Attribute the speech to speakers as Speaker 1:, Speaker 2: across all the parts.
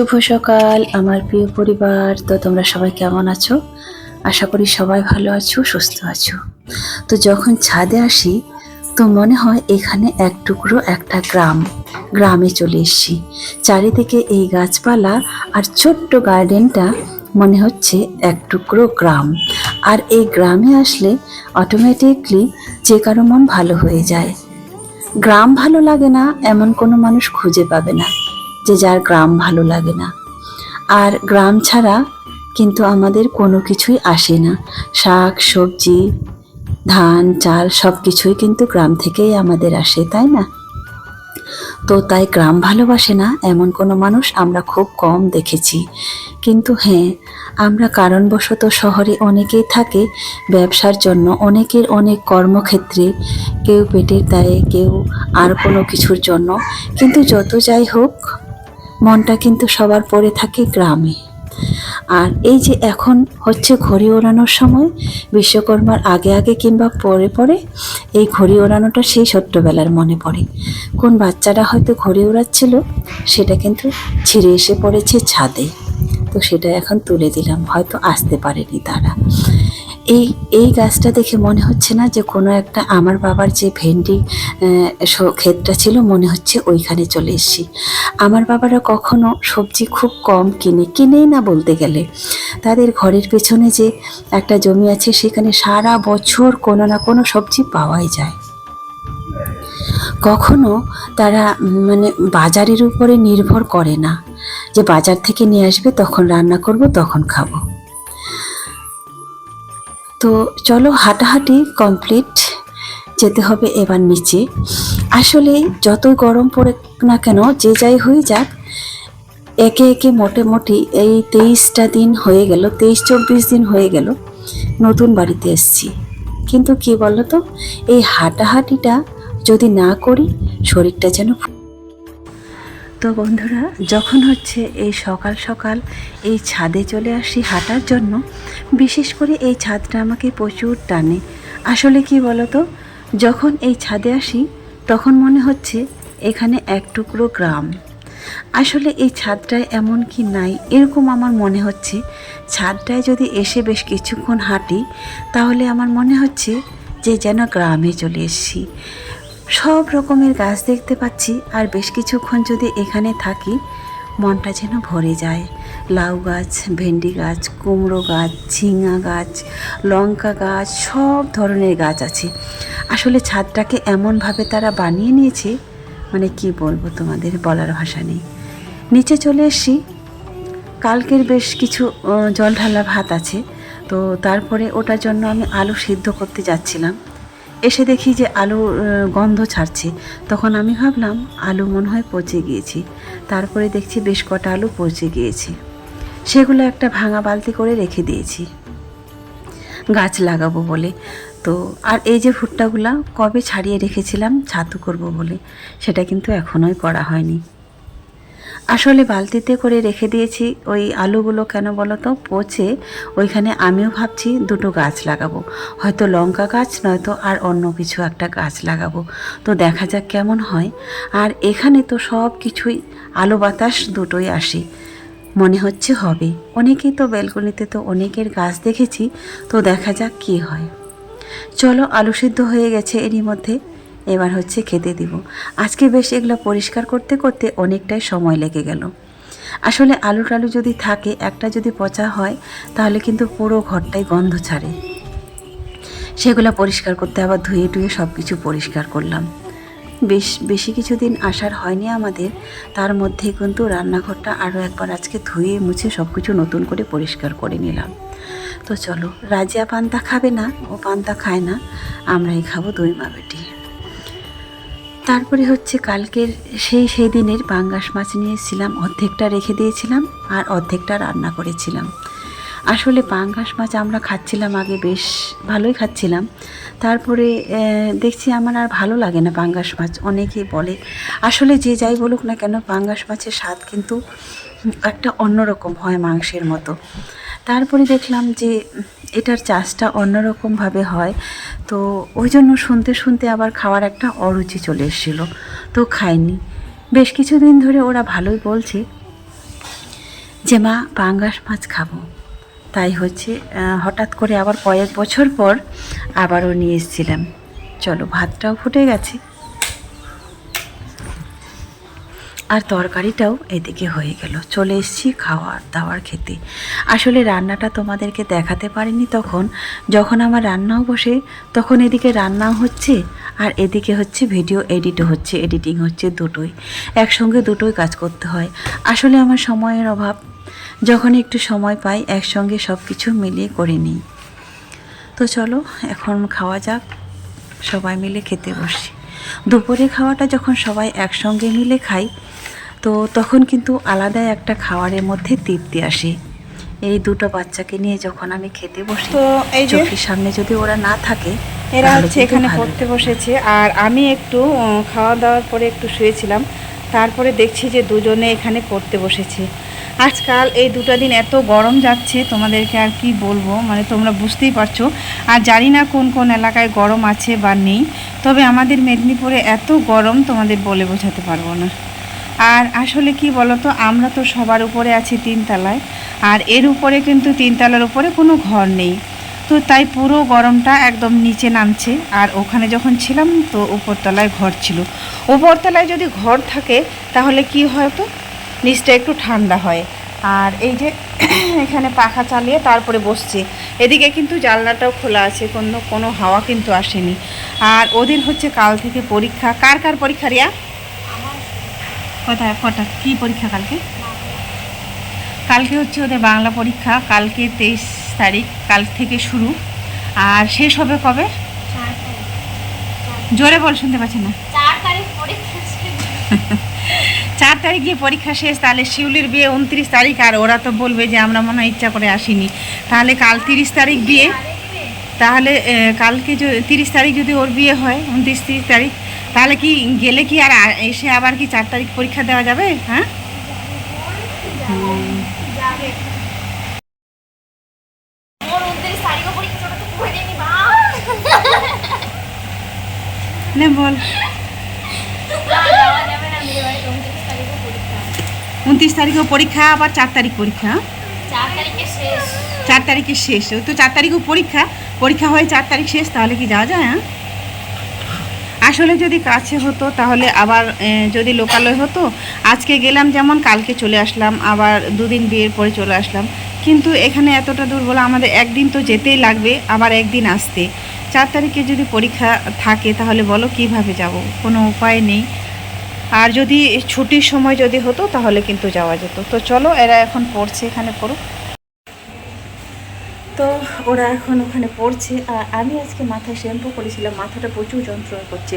Speaker 1: শুভ সকাল, আমার প্রিয় পরিবার। তো তোমরা সবাই কেমন আছো? আশা করি সবাই ভালো আছো, সুস্থ আছো। তো যখন ছাদে আসি, তো মনে হয় এখানে এক টুকরো একটা গ্রাম, গ্রামে চলে এসেছি। চারিদিকে এই গাছপালা আর ছোট্ট গার্ডেনটা মনে হচ্ছে এক টুকরো গ্রাম। আর এই গ্রামে আসলে অটোমেটিকলি যে কারও মন ভালো হয়ে যায়। গ্রাম ভালো লাগে না, এমন কোনো মানুষ খুঁজে পাবে না। যে যার গ্রাম ভালো লাগে না। আর গ্রাম ছাড়া কিন্তু আমাদের কোনো কিছুই আসে না। শাক, সবজি, ধান, চাল সব কিছুই কিন্তু গ্রাম থেকেই আমাদের আসে, তাই না? তো তাই গ্রাম ভালোবাসে না এমন কোনো মানুষ আমরা খুব কম দেখেছি। কিন্তু হ্যাঁ আমরা কারণবশত শহরে অনেকেই থাকে, ব্যবসার জন্য অনেকের অনেক কর্মক্ষেত্রে কেউ পেটের দায়ে, কেউ আর কোনো কিছুর জন্য। কিন্তু যত যাই হোক মনটা কিন্তু সবার পড়ে থাকে গ্রামে। আর এই যে এখন হচ্ছে ঘড়ি ওড়ানোর সময়, বিশ্বকর্মার আগে আগে কিংবা পরে পরে এই ঘড়ি ওড়ানোটা সেই ছোট্টবেলার মনে পড়ে। কোন বাচ্চারা হয়তো ঘড়ি ওড়াচ্ছিল, সেটা কিন্তু ছিঁড়ে এসে পড়েছে ছাদে। তো সেটা এখন তুলে দিলাম, হয়তো আসতে পারেনি তারা। এই এই গাছটা দেখে মনে হচ্ছে না যে কোনো একটা আমার বাবার যে ভেন্ডি ক্ষেতটা ছিল, মনে হচ্ছে ওইখানে চলে এসেছি। আমার বাবারা কখনো সবজি খুব কম কিনে, কিনেই না বলতে গেলে। তাদের ঘরের পেছনে যে একটা জমি আছে, সেখানে সারা বছর কোনো না কোনো সবজি পাওয়াই যায়। কখনো তারা মানে বাজারের উপরে নির্ভর করে না। যে বাজার থেকে নিয়ে আসবে, তখন রান্না করব, তখন খাব। তো চলো হাঁটাহাঁটি কমপ্লিট যেতে হবে এবার নিচে। আসলে যতই গরম পড়ে না কেন, যে যাই হয়ে যাক, একে একে মোটামুটি এই তেইশটা দিন হয়ে গেল, তেইশ চব্বিশ দিন হয়ে গেল, নতুন বাড়িতে এসছি। কিন্তু কি বলো তো এই হাঁটাহাঁটিটা যদি না করি, শরীরটা যেন তো বন্ধুরা, যখন হচ্ছে এই সকাল সকাল এই ছাদে চলে আসি হাঁটার জন্য, বিশেষ করে এই ছাদটা আমাকে প্রচুর টানে। আসলে কি বলতো, যখন এই ছাদে আসি, তখন মনে হচ্ছে এখানে এক টুকরো গ্রাম। আসলে এই ছাদটায় এমন কি নাই, এরকম আমার মনে হচ্ছে। ছাদটায় যদি এসে বেশ কিছুক্ষণ হাঁটি, তাহলে আমার মনে হচ্ছে যে যেন গ্রামে চলে এসেছি। সব রকমের গাছ দেখতে পাচ্ছি, আর বেশ কিছুক্ষণ যদি এখানে থাকি, মনটা যেন ভরে যায়। লাউ গাছ, ভেন্ডি গাছ, কুমড়ো গাছ, ঝিঙা গাছ, লঙ্কা গাছ, সব ধরনের গাছ আছে। আসলে ছাদটাকে এমনভাবে তারা বানিয়ে নিয়েছে মানে কি বলব তোমাদের বলার ভাষা নেই। নিচে চলে এসছি। কালকের বেশ কিছু জল ঢালা ভাত আছে, তো তারপরে ওটার জন্য আমি আলু সিদ্ধ করতে যাচ্ছিলাম। এসে দেখি যে আলু গন্ধ ছাড়ছে। তখন আমি ভাবলাম, আলু মনে হয় পচে গিয়েছে। তারপরে দেখছি বেশ কটা আলু পচে গিয়েছে। সেগুলো একটা ভাঙা বালতি করে রেখে দিয়েছি। গাছ লাগাবো বলে। তো, আর এই যে ভুট্টাগুলা কবে ছাড়িয়ে রেখেছিলাম, ছাতু করব বলে, সেটা কিন্তু এখনোই করা হয়নি। আসলে বালতিতে করে রেখে দিয়েছি। ওই আলুগুলো কেন বলো তো? পচে ওইখানে আমিও ভাবছি দুটো গাছ লাগাবো। হয়তো লঙ্কা গাছ, নয়তো আর অন্য কিছু একটা গাছ লাগাবো। তো দেখা যাক কেমন হয়। আর এখানে তো সব কিছুই আলো বাতাস দুটোই আসে। মনে হচ্ছে হবে। অনেকেই তো বেলকনিতে তো অনেকের গাছ দেখেছি। তো দেখা যাক কি হয়। চলো আলু সিদ্ধ হয়ে গেছে এরই মধ্যে। এবার হচ্ছে খেতে দিব। আজকে বেশ এগুলো পরিষ্কার করতে করতে অনেকটাই সময় লেগে গেল। আসলে আলু টালু যদি থাকে, একটা যদি পচা হয়, তাহলে কিন্তু পুরো ঘরটাই গন্ধ ছাড়ে। সেগুলো পরিষ্কার করতে আবার ধুয়ে টুয়ে সব কিছু পরিষ্কার করলাম। বেশ, বেশি কিছুদিন আসার হয়নি আমাদের। তার মধ্যে কিন্তু রান্নাঘরটা আরও একবার আজকে ধুয়ে মুছে সব কিছু নতুন করে পরিষ্কার করে নিলাম। তো চলো, রাজিয়া পান্তা খাবে না, ও পান্তা খায় না, আমরাই খাব দই মা বেটি তারপরে হচ্ছে কালকের সেই সেই দিনের পাঙ্গাস মাছ নিয়েছিলাম, অর্ধেকটা রেখে দিয়েছিলাম আর অর্ধেকটা রান্না করেছিলাম। আসলে পাঙ্গাস মাছ আমরা খাচ্ছিলাম আগে বেশ ভালোই খাচ্ছিলাম। তারপরে দেখছি আমার আর ভালো লাগে না পাঙ্গাস মাছ, অনেকেই বলে। আসলে যে যাই বলুক না কেন, পাঙ্গাস মাছের স্বাদ কিন্তু একটা অন্যরকম হয় মাংসের মতো। তারপরে দেখলাম যে এটার চাষটা অন্যরকমভাবে হয়। তো ওই জন্য শুনতে শুনতে আবার খাওয়ার একটা অরুচি চলে এসেছিল। তো খাইনি। বেশ কিছুদিন ধরে ওরা ভালোই বলছে যে, মা, পাঙ্গাস মাছ খাব। তাই হচ্ছে হঠাৎ করে আবার কয়েক বছর পর আবারও নিয়ে এসেছিলাম। চলো, ভাতটাও ফুটে গেছে। আর তরকারিটাও এদিকে হয়ে গেল। চলে এসেছি খাওয়া দাওয়ার খেতে। আসলে রান্নাটা তোমাদেরকে দেখাতে পারিনি তখন। যখন আমার রান্নাও বসে, তখন এদিকে রান্নাও হচ্ছে আর এদিকে হচ্ছে ভিডিও এডিটও হচ্ছে, এডিটিং হচ্ছে দুটোই। একসঙ্গে দুটোই কাজ করতে হয়। আসলে আমার সময়ের অভাব। যখন একটু সময় পাই, একসঙ্গে সব কিছু মিলিয়ে করে নিই। তো চলো, এখন খাওয়া যাক। সবাই মিলে খেতে বসি। দুপুরে খাওয়াটা যখন সবাই একসঙ্গে মিলে খাই তো তখন কিন্তু আলাদাই একটা খাওয়ারের মধ্যে তৃপ্তি আসে। এই দুটো বাচ্চাকে নিয়ে যখন আমি খেতে বসি
Speaker 2: তো এই যে
Speaker 1: চোখের সামনে যদি ওরা না থাকে
Speaker 2: এরা হচ্ছে এখানে পড়তে বসেছে। আর আমি একটু খাওয়া দাওয়ার পরে একটু শুয়েছিলাম। তারপরে দেখছি যে দুজনে এখানে পড়তে বসেছে। আজকাল এই দুটো দিন এত গরম যাচ্ছে তোমাদেরকে আর কি বলব? মানে তোমরা বুঝতেই পারছ। আর জানি না কোন কোন এলাকায় গরম আছে বা নেই তবে আমাদের মেদিনীপুরে এত গরম তোমাদের বলে বোঝাতে পারব না। আর আসলে কি বলতো, আমরা তো সবার উপরে আছি তিনতলায়, আর এর উপরে কিন্তু তিনতলার উপরে কোনো ঘর নেই। তো তাই পুরো গরমটা একদম নিচে নামছে, আর ওখানে যখন ছিলাম তো উপরতলায় ঘর ছিল। উপরতলায় যদি ঘর থাকে, তাহলে কি হয় তো? নিচটা একটু ঠান্ডা হয়। আর এই যে এখানে পাখা চালিয়ে তারপরে বসছে। এদিকে কিন্তু জানলাটাও খোলা আছে, কোনো কোনো হাওয়া কিন্তু আসেনি। আর ওদের হচ্ছে কাল থেকে পরীক্ষা। কার কার পরীক্ষা রিয়া? কোথায় কটা? কী পরীক্ষা কালকে? কালকে হচ্ছে ওদের বাংলা পরীক্ষা কালকে তেইশ তারিখ কাল থেকে শুরু। আর শেষ হবে কবে? জোরে বল শুনতে পাচ্ছি না।
Speaker 3: তারিখ।
Speaker 2: চার তারিখ গিয়ে পরীক্ষা শেষ তাহলে শিউলির বিয়ে উনত্রিশ তারিখ আর ওরা তো বলবে যে আমরা মনে হয় ইচ্ছা করে আসিনি। তাহলে কাল তিরিশ তারিখ বিয়ে। তাহলে কালকে তিরিশ তারিখ যদি ওর বিয়ে হয় উনত্রিশ তিরিশ তারিখ তাহলে কি গেলে কি আর এসে আবার কি চার তারিখ পরীক্ষা দেওয়া যাবে? হ্যাঁ? বল।
Speaker 3: উনত্রিশ তারিখও পরীক্ষা।
Speaker 2: আবার চার তারিখ পরীক্ষা হ্যাঁ?
Speaker 3: চার তারিখে শেষ।
Speaker 2: তারিখে তো চার তারিখও পরীক্ষা। পরীক্ষা হয়ে চার তারিখ শেষ, তাহলে কি যাওয়া যায় হ্যাঁ? আসলে যদি কাছে হতো, তাহলে আবার যদি লোকালয় হতো, আজকে গেলাম যেমন, কালকে চলে আসলাম, আবার দুদিন বিয়ের পরে চলে আসলাম। কিন্তু এখানে এতটা দূর বলে আমাদের একদিন তো যেতেই লাগবে, আবার একদিন আসতে। চার তারিখে যদি পরীক্ষা থাকে, তাহলে বলো কীভাবে যাব? কোনো উপায় নেই। আর যদি ছুটির সময় যদি হতো, তাহলে কিন্তু যাওয়া যেত। তো চলো, এরা এখন পড়ছে, এখানে পড়ুক।
Speaker 1: তো ওরা এখন ওখানে পড়ছে, আর আমি আজকে মাথায় শ্যাম্পু করেছিলাম, মাথাটা প্রচুর যন্ত্রণা করছে।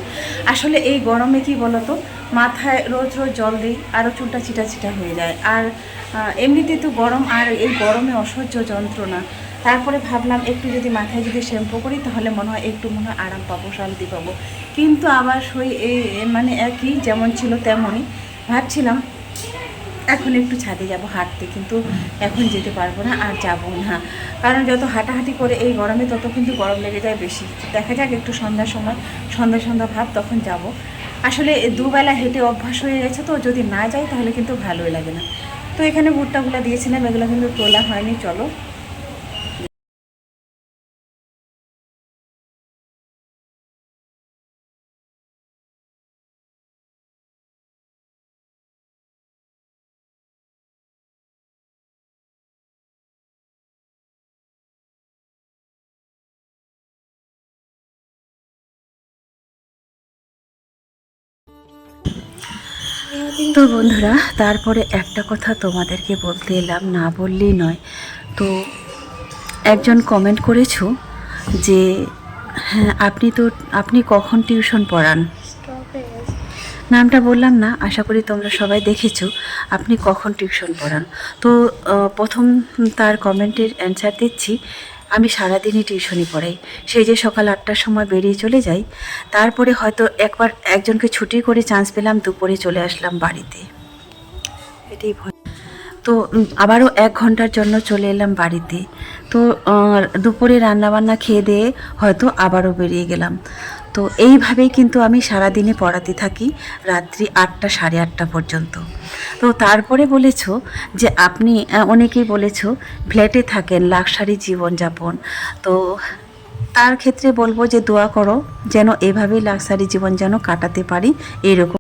Speaker 1: আসলে এই গরমে কি বলতো, মাথায় রোজ রোজ জল দিই আরও চুলটা চিটা চিটা হয়ে যায়। আর এমনিতে তো গরম, আর এই গরমে অসহ্য যন্ত্রণা। তারপরে ভাবলাম একটু যদি মাথায় যদি শ্যাম্পু করি, তাহলে মনে হয় একটু মনে হয় আরাম পাবো, শান্তি পাবো। কিন্তু আবার সই এই মানে একই, যেমন ছিল তেমনই। ভাবছিলাম এখন একটু ছাদে যাব হাঁটতে, কিন্তু এখন যেতে পারব না আর যাব না। কারণ যত হাঁটাহাঁটি করে এই গরমে তত কিন্তু গরম লেগে যায় বেশি। দেখা যাক একটু সন্ধ্যার সময় সন্ধ্যা সন্ধ্যা ভাব তখন যাব। আসলে দুবেলা হেঁটে অভ্যাস হয়ে গেছে তো, যদি না যাই তাহলে কিন্তু ভালোই লাগে না। তো এখানে ভুট্টাগুলো দিয়েছিলাম, এগুলো কিন্তু তোলা হয়নি, চলো। তো বন্ধুরা, তারপরে একটা কথা তোমাদেরকে বলতে এলাম, না বললেই নয়। তো একজন কমেন্ট করেছ যে হ্যাঁ আপনি তো, আপনি কখন টিউশন পড়ান? নামটা বললাম না, আশা করি তোমরা সবাই দেখেছ, আপনি কখন টিউশন পড়ান? তো প্রথম তার কমেন্টের অ্যান্সার দিচ্ছি। আমি সারাদিনই টিউশনি পড়াই। সেই যে সকাল আটটার সময় বেরিয়ে চলে যাই, তারপরে হয়তো একবার একজনকে ছুটি করে চান্স পেলাম, দুপুরে চলে আসলাম বাড়িতে। এটাই তো আবারও এক ঘণ্টার জন্য চলে এলাম বাড়িতে। তো দুপুরে রান্নাবান্না খেয়ে দিয়ে হয়তো আবারও বেরিয়ে গেলাম। তো, এইভাবেই কিন্তু আমি সারাদিনে পড়াতে থাকি রাত্রি আটটা সাড়ে আটটা পর্যন্ত। তো, তারপরে বলেছ যে আপনি অনেকেই বলেছ ফ্ল্যাটে থাকেন, লাক্সারি জীবনযাপন। তো, তার ক্ষেত্রে বলব যে দোয়া করো যেন এভাবেই লাক্সারি জীবন যেন কাটাতে পারি, এরকম